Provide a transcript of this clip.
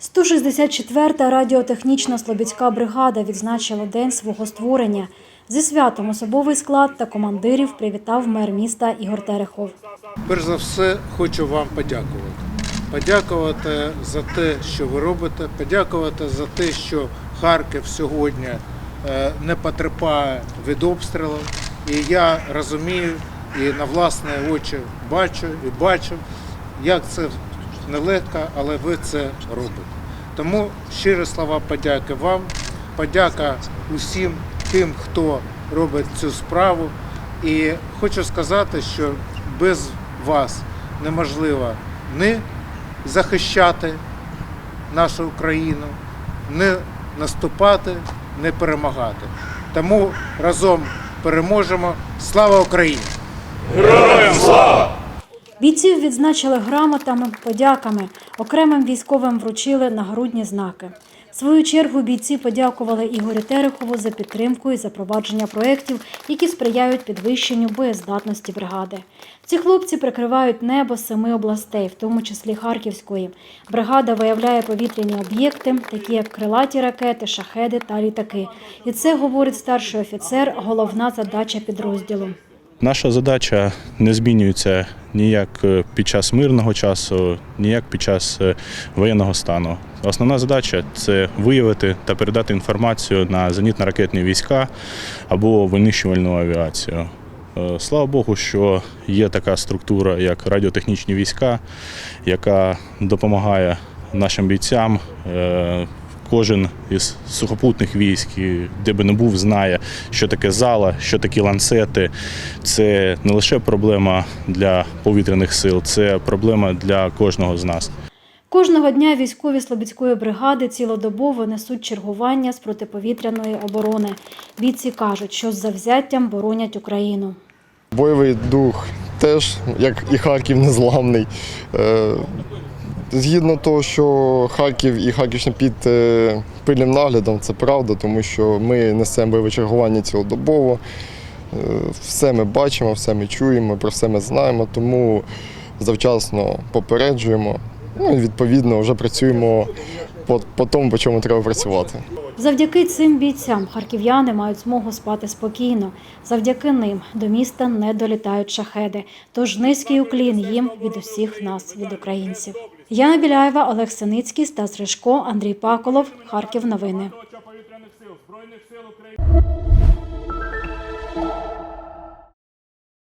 164-та радіотехнічна Слобідська бригада відзначила день свого створення. Зі святом особовий склад та командирів привітав мер міста Ігор Терехов. Перш за все, хочу вам подякувати. Подякувати за те, що ви робите, подякувати за те, що Харків сьогодні е, не потерпає від обстрілу. І я розумію і на власні очі бачу і бачу, як це нелегко, але ви це робите. Тому щирі слова подяки вам, подяка усім тим, хто робить цю справу. І хочу сказати, що без вас неможливо не захищати нашу Україну, не наступати, не перемагати. Тому разом переможемо. Слава Україні! Бійців відзначили грамотами, подяками. Окремим військовим вручили нагрудні знаки. В свою чергу бійці подякували Ігорю Терехову за підтримку і запровадження проєктів, які сприяють підвищенню боєздатності бригади. Ці хлопці прикривають небо семи областей, в тому числі Харківської. Бригада виявляє повітряні об'єкти, такі як крилаті ракети, шахеди та літаки. І це говорить старший офіцер, головна задача підрозділу. Наша задача не змінюється ніяк е, під час мирного часу, ніяк під час е, воєнного стану. Основна задача це виявити та передати інформацію на зенітно-ракетні війська або винищувальну авіацію. Е, Слава Богу, що є така структура, як радіотехнічні війська, яка допомагає нашим бійцям. Е, Кожен із сухопутних військ, де би не був, знає, що таке зала, що такі ланцети. Це не лише проблема для повітряних сил, це проблема для кожного з нас. Кожного дня військові Слобідської бригади цілодобово несуть чергування з протиповітряної оборони. Бійці кажуть, що з завзяттям боронять Україну. Бойовий дух теж, як і Харків, незламний. Згідно того, що Харків і Харківщина під е, пильним наглядом, це правда, тому що ми несемо бойове чергування цілодобово. Е, Все ми бачимо, все ми чуємо, про все ми знаємо, тому завчасно попереджуємо. Ну і відповідно вже працюємо по, по тому, по чому треба працювати. Завдяки цим бійцям харків'яни мають змогу спати спокійно. Завдяки ним до міста не долітають шахеди. Тож низький уклін їм від усіх нас, від українців. Яна Біляєва, Олег Синицький, Стас Ришко, Андрій Паколов. Харків. Новини.